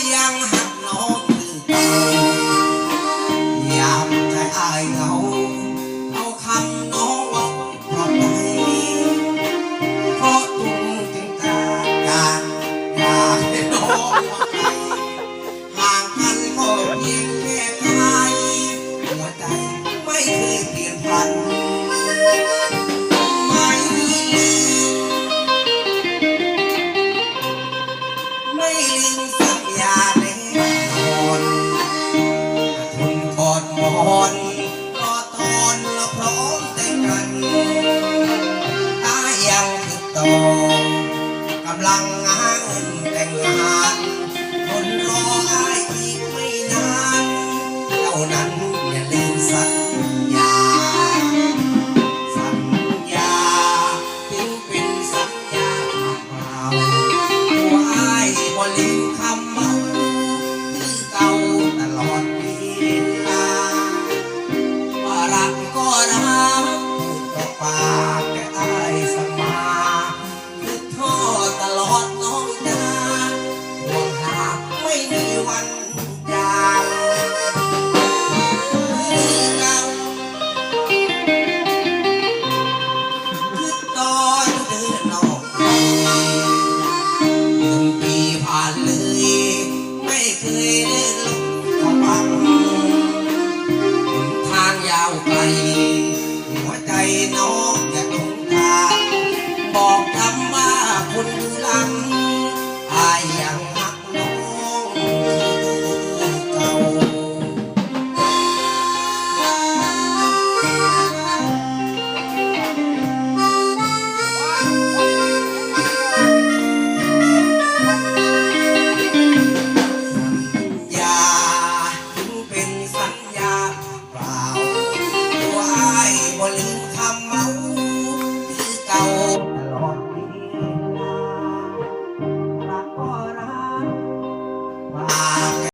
yang กำลังหางแต่งงาน ทางยาวไกลหัวใจน้อง